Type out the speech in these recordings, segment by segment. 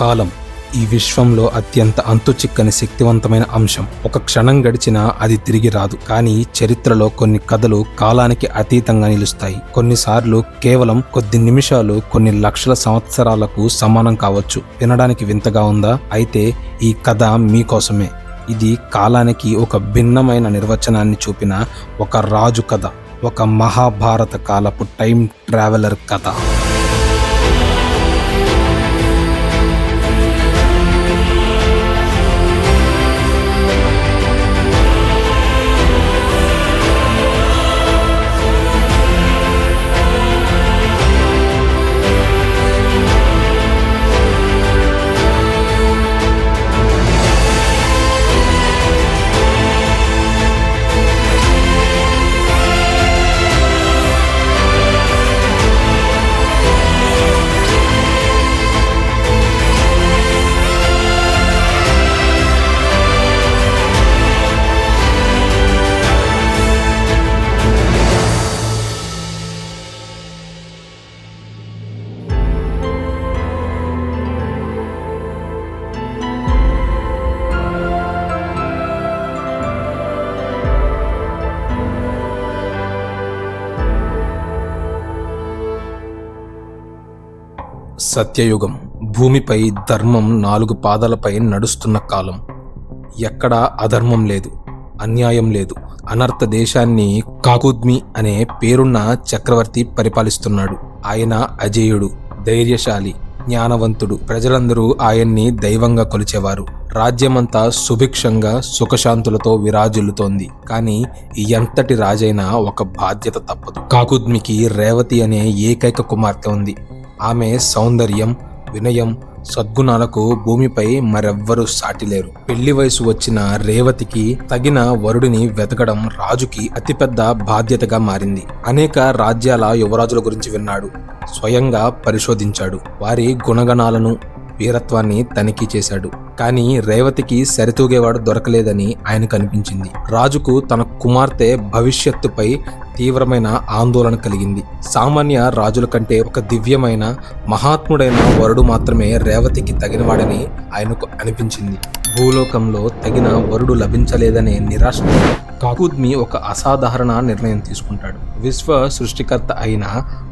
కాలం ఈ విశ్వంలో అత్యంత అంతుచిక్కని శక్తివంతమైన అంశం. ఒక క్షణం గడిచినా అది తిరిగి రాదు. కానీ చరిత్రలో కొన్ని కథలు కాలానికి అతీతంగా నిలుస్తాయి. కొన్నిసార్లు కేవలం కొద్ది నిమిషాలు కొన్ని లక్షల సంవత్సరాలకు సమానం కావచ్చు. వినడానికి వింతగా ఉందా? అయితే ఈ కథ మీకోసమే. ఇది కాలానికి ఒక భిన్నమైన నిర్వచనాన్ని చూపిన ఒక రాజు కథ ఒక మహాభారత కాలపు టైం ట్రావెలర్ కథ. సత్యయుగం. భూమిపై ధర్మం నాలుగు పాదాలపై నడుస్తున్న కాలం. ఎక్కడా అధర్మం లేదు అన్యాయం లేదు. అనర్థ దేశాన్ని కాకుద్మి అనే పేరున్న చక్రవర్తి పరిపాలిస్తున్నాడు. ఆయన అజేయుడు ధైర్యశాలి జ్ఞానవంతుడు. ప్రజలందరూ ఆయన్ని దైవంగా కొలిచేవారు. రాజ్యమంతా సుభిక్షంగా సుఖశాంతులతో విరాజిల్లుతోంది. కానీ ఎంతటి రాజైనా ఒక బాధ్యత తప్పదు. కాకుద్మికి రేవతి అనే ఏకైక కుమార్తె ఉంది. ఆమె సౌందర్యం వినయం సద్గుణాలకు భూమిపై మరెవ్వరూ సాటిలేరు పెళ్ళి వయసు వచ్చిన రేవతికి తగిన వరుడిని వెతకడం రాజుకి అతిపెద్ద బాధ్యతగా మారింది. అనేక రాజ్యాల యువరాజుల గురించి విన్నాడు. స్వయంగా పరిశోధించాడు. వారి గుణగణాలను వీరత్వాన్ని తనిఖీ చేశాడు. కానీ రేవతికి సరితూగేవాడు దొరకలేదని ఆయనకు అనిపించింది. రాజుకు తన కుమార్తె భవిష్యత్తుపై తీవ్రమైన ఆందోళన కలిగింది. సామాన్య రాజుల కంటే ఒక దివ్యమైన మహాత్ముడైన వరుడు మాత్రమే రేవతికి తగినవాడని ఆయనకు అనిపించింది. భూలోకంలో తగిన వరుడు లభించలేదనే నిరాశ. కాకుద్మి ఒక అసాధారణ నిర్ణయం తీసుకుంటాడు. విశ్వ సృష్టికర్త అయిన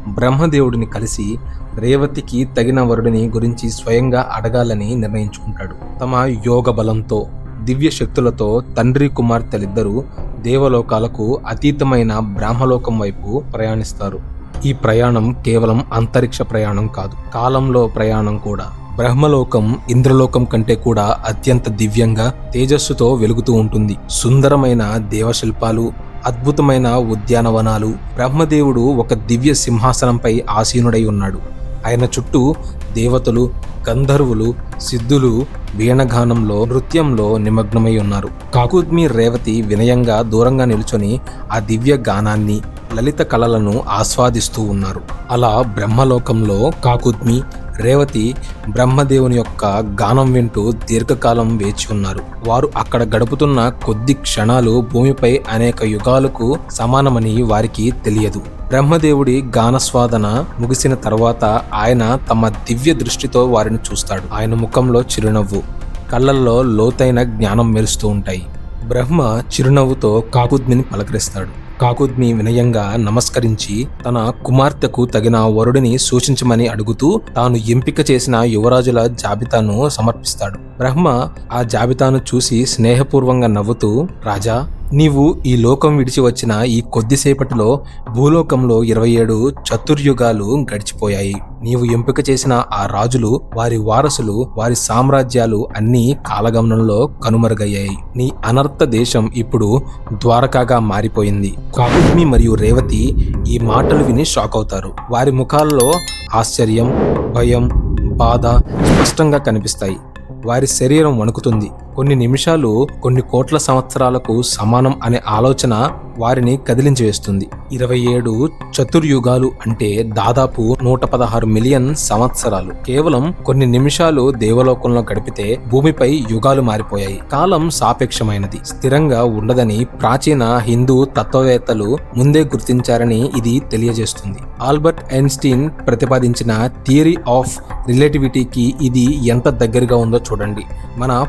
బ్రహ్మదేవుడిని కలిసి రేవతికి తగిన వరుడిని గురించి స్వయంగా అడగాలని నిర్ణయించుకుంటాడు. తమ యోగ బలంతో దివ్య శక్తులతో తండ్రి కుమార్తెలిద్దరూ దేవలోకాలకు అతీతమైన బ్రాహ్మలోకం వైపు ప్రయాణిస్తారు. ఈ ప్రయాణం కేవలం అంతరిక్ష ప్రయాణం కాదు కాలంలో ప్రయాణం కూడా. బ్రహ్మలోకం ఇంద్రలోకం కంటే కూడా అత్యంత దివ్యంగా తేజస్సుతో వెలుగుతూ ఉంటుంది. సుందరమైన దేవశిల్పాలు అద్భుతమైన ఉద్యానవనాలు. బ్రహ్మదేవుడు ఒక దివ్య సింహాసనంపై ఆసీనుడై ఉన్నాడు. ఆయన చుట్టూ దేవతలు గంధర్వులు సిద్ధులు వీణగానంలో నృత్యంలో నిమగ్నమై ఉన్నారు. కాకుద్మి రేవతి వినయంగా దూరంగా నిలుచొని ఆ దివ్య గానాన్ని లలిత కళలను ఆస్వాదిస్తూ ఉన్నారు. అలా బ్రహ్మలోకంలో కాకుద్మి రేవతి బ్రహ్మదేవుని యొక్క గానం వింటూ దీర్ఘకాలం వేచి ఉన్నారు. వారు అక్కడ గడుపుతున్న కొద్ది క్షణాలు భూమిపై అనేక యుగాలకు సమానమని వారికి తెలియదు. బ్రహ్మదేవుడి గానస్వాదన ముగిసిన తర్వాత ఆయన తమ దివ్య దృష్టితో వారిని చూస్తాడు. ఆయన ముఖంలో చిరునవ్వు కళ్ళల్లో లోతైన జ్ఞానం మెరుస్తూ ఉంటాయి. బ్రహ్మ చిరునవ్వుతో కాకుద్మిని పలకరిస్తాడు. కాకుద్మి వినయంగా నమస్కరించి తన కుమార్తెకు తగిన వరుడిని సూచించమని అడుగుతూ తాను ఎంపిక చేసిన యువరాజుల జాబితాను సమర్పిస్తాడు. బ్రహ్మ ఆ జాబితాను చూసి స్నేహపూర్వంగా నవ్వుతూ రాజా నీవు ఈ లోకం విడిచి వచ్చిన ఈ కొద్దిసేపటిలో భూలోకంలో ఇరవై ఏడు చతుర్యుగాలు గడిచిపోయాయి. నీవు ఎంపిక చేసిన ఆ రాజులు వారి వారసులు వారి సామ్రాజ్యాలు అన్నీ కాలగమనంలో కనుమరుగయ్యాయి. నీ అనర్థ దేశం ఇప్పుడు ద్వారకాగా మారిపోయింది. కాకుమి మరియు రేవతి ఈ మాటలు విని షాక్ అవుతారు వారి ముఖాల్లో ఆశ్చర్యం భయం బాధ స్పష్టంగా కనిపిస్తాయి. వారి శరీరం వణుకుతుంది. కొన్ని నిమిషాలు కొన్ని కోట్ల సంవత్సరాలకు సమానం అనే ఆలోచన వారిని కదిలించి వేస్తుంది ఇరవై ఏడు చతుర్యుగాలు అంటే దాదాపు నూట పదహారు మిలియన్ సంవత్సరాలు. కేవలం కొన్ని నిమిషాలు దేవలోకంలో గడిపితే భూమిపై యుగాలు మారిపోయాయి. కాలం సాపేక్షమైనది. స్థిరంగా ఉండదని ప్రాచీన హిందూ తత్వవేత్తలు ముందే గుర్తించారని ఇది తెలియజేస్తుంది. ఆల్బర్ట్ ఐన్స్టీన్ ప్రతిపాదించిన థియరీ ఆఫ్ రిలేటివిటీకి ఇది ఎంత దగ్గరగా ఉందో చూడండి. మన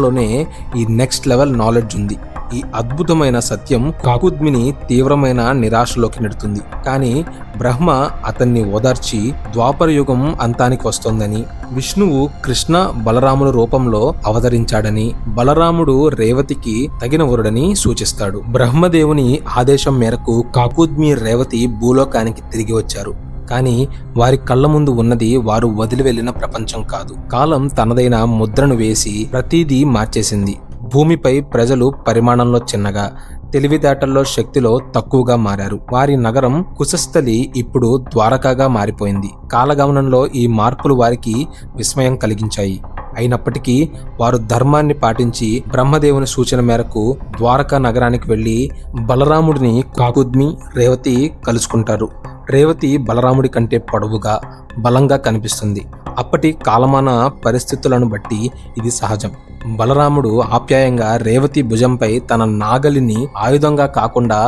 మనలోనే ఈ నెక్స్ట్ లెవెల్ నాలెడ్జ్ ఉంది. ఈ అద్భుతమైన సత్యం కాకుద్మిని తీవ్రమైన నిరాశలోకి నెడుతుంది. కానీ బ్రహ్మ అతన్ని ఓదార్చి ద్వాపర యుగం అంతానికి వస్తోందని విష్ణువు కృష్ణ బలరాముల రూపంలో అవతరించాడని బలరాముడు రేవతికి తగిన వరుడని సూచిస్తాడు. బ్రహ్మదేవుని ఆదేశం మేరకు కాకుద్మి రేవతి భూలోకానికి తిరిగి వచ్చారు. కానీ వారి కళ్ళ ముందు ఉన్నది వారు వదిలి వెళ్ళిన ప్రపంచం కాదు. కాలం తనదైన ముద్రను వేసి ప్రతిదీ మార్చేసింది. భూమిపై ప్రజలు పరిమాణంలో చిన్నగా తెలివితేటల్లో శక్తిలో తక్కువగా మారారు. వారి నగరం కుశస్థలి ఇప్పుడు ద్వారకాగా మారిపోయింది. కాలగమనంలో ఈ మార్పులు వారికి విస్మయం కలిగించాయి. అయినప్పటికీ వారు ధర్మాన్ని పాటించి బ్రహ్మదేవుని సూచన మేరకు ద్వారకా నగరానికి వెళ్ళి బలరాముడిని కాకుద్మి రేవతి కలుసుకుంటారు. రేవతి బలరాముడి కంటే పొడవుగా బలంగా కనిపిస్తుంది. అప్పటి కాలమాన పరిస్థితులను బట్టి ఇది సహజం. బలరాముడు ఆప్యాయంగా రేవతి భుజంపై తన నాగలిని ఆయుధంగా కాకుండా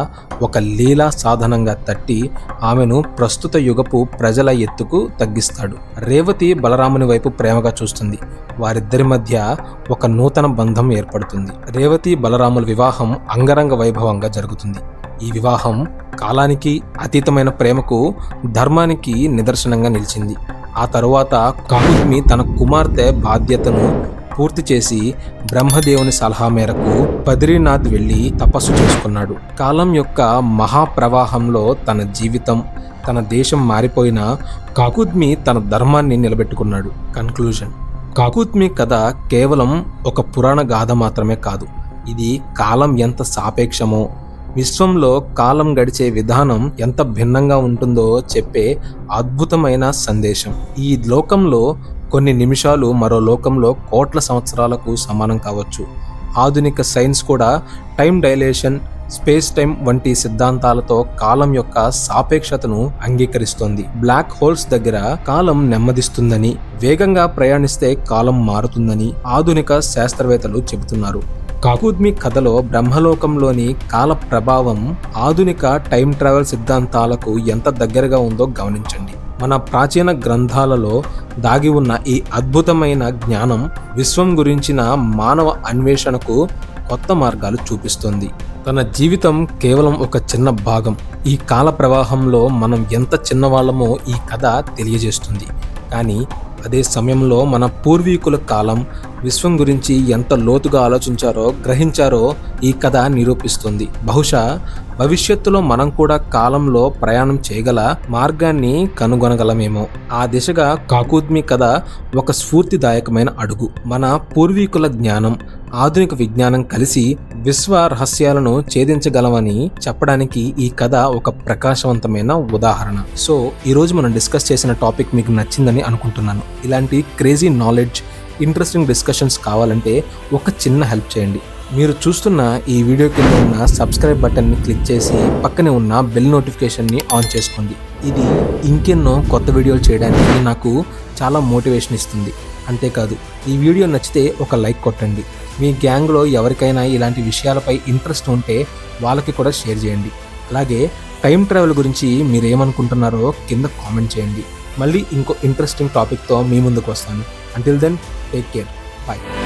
ఒక లీలా సాధనంగా తట్టి ఆమెను ప్రస్తుత యుగపు ప్రజల ఎత్తుకు తగ్గిస్తాడు. రేవతి బలరాముని వైపు ప్రేమగా చూస్తుంది. వారిద్దరి మధ్య ఒక నూతన బంధం ఏర్పడుతుంది. రేవతి బలరాముల వివాహం అంగరంగ వైభవంగా జరుగుతుంది. ఈ వివాహం కాలానికి అతీతమైన ప్రేమకు ధర్మానికి నిదర్శనంగా నిలిచింది. ఆ తరువాత కాకుత్మి తన కుమార్తె బాధ్యతను పూర్తి చేసి బ్రహ్మదేవుని సలహా మేరకు బద్రీనాథ్ వెళ్ళి తపస్సు చేసుకున్నాడు. కాలం యొక్క మహాప్రవాహంలో తన జీవితం తన దేశం మారిపోయిన కాకుద్మి తన ధర్మాన్ని నిలబెట్టుకున్నాడు. కన్క్లూజన్ కాకుద్మి కథ కేవలం ఒక పురాణ గాథ మాత్రమే కాదు. ఇది కాలం ఎంత సాపేక్షమో విశ్వంలో కాలం గడిచే విధానం ఎంత భిన్నంగా ఉంటుందో చెప్పే అద్భుతమైన సందేశం. ఈ లోకంలో కొన్ని నిమిషాలు మరో లోకంలో కోట్ల సంవత్సరాలకు సమానం కావచ్చు. ఆధునిక సైన్స్ కూడా టైం డైలేషన్ స్పేస్ టైం వంటి సిద్ధాంతాలతో కాలం యొక్క సాపేక్షతను అంగీకరిస్తోంది. బ్లాక్ హోల్స్ దగ్గర కాలం నెమ్మదిస్తుందని వేగంగా ప్రయాణిస్తే కాలం మారుతుందని ఆధునిక శాస్త్రవేత్తలు చెబుతున్నారు. కాకుద్మి కథలో బ్రహ్మలోకంలోని కాల ప్రభావం ఆధునిక టైం ట్రావెల్ సిద్ధాంతాలకు ఎంత దగ్గరగా ఉందో గమనించండి. మన ప్రాచీన గ్రంథాలలో దాగి ఉన్న ఈ అద్భుతమైన జ్ఞానం విశ్వం గురించిన మానవ అన్వేషణకు కొత్త మార్గాలు చూపిస్తుంది. తన జీవితం కేవలం ఒక చిన్న భాగం. ఈ కాల ప్రవాహంలో మనం ఎంత చిన్నవాళ్ళమో ఈ కథ తెలియజేస్తుంది. కానీ అదే సమయంలో మన పూర్వీకుల కాలం విశ్వం గురించి ఎంత లోతుగా ఆలోచించారో గ్రహించారో ఈ కథ నిరూపిస్తుంది. బహుశా భవిష్యత్తులో మనం కూడా కాలంలో ప్రయాణం చేయగల మార్గాన్ని కనుగొనగలమేమో. ఆ దిశగా కాకుద్మి కథ ఒక స్ఫూర్తిదాయకమైన అడుగు. మన పూర్వీకుల జ్ఞానం ఆధునిక విజ్ఞానం కలిసి విశ్వ రహస్యాలను ఛేదించగలమని చెప్పడానికి ఈ కథ ఒక ప్రకాశవంతమైన ఉదాహరణ. సో ఈరోజు మనం డిస్కస్ చేసిన టాపిక్ మీకు నచ్చిందని అనుకుంటున్నాను. ఇలాంటి క్రేజీ నాలెడ్జ్ ఇంట్రెస్టింగ్ డిస్కషన్స్ కావాలంటే ఒక చిన్న హెల్ప్ చేయండి. మీరు చూస్తున్న ఈ వీడియో కింద ఉన్న సబ్స్క్రైబ్ బటన్ని క్లిక్ చేసి పక్కనే ఉన్న బెల్ నోటిఫికేషన్ని ఆన్ చేసుకోండి. ఇది ఇంకెన్నో కొత్త వీడియోలు చేయడానికి నాకు చాలా మోటివేషన్ ఇస్తుంది. అంతేకాదు ఈ వీడియో నచ్చితే ఒక లైక్ కొట్టండి. మీ గ్యాంగ్లో ఎవరికైనా ఇలాంటి విషయాలపై ఇంట్రెస్ట్ ఉంటే వాళ్ళకి కూడా షేర్ చేయండి. అలాగే టైం ట్రావెల్ గురించి మీరు ఏమనుకుంటున్నారో కింద కామెంట్ చేయండి. మళ్ళీ ఇంకో ఇంట్రెస్టింగ్ టాపిక్తో మీ ముందుకు వస్తాను. Until then take care bye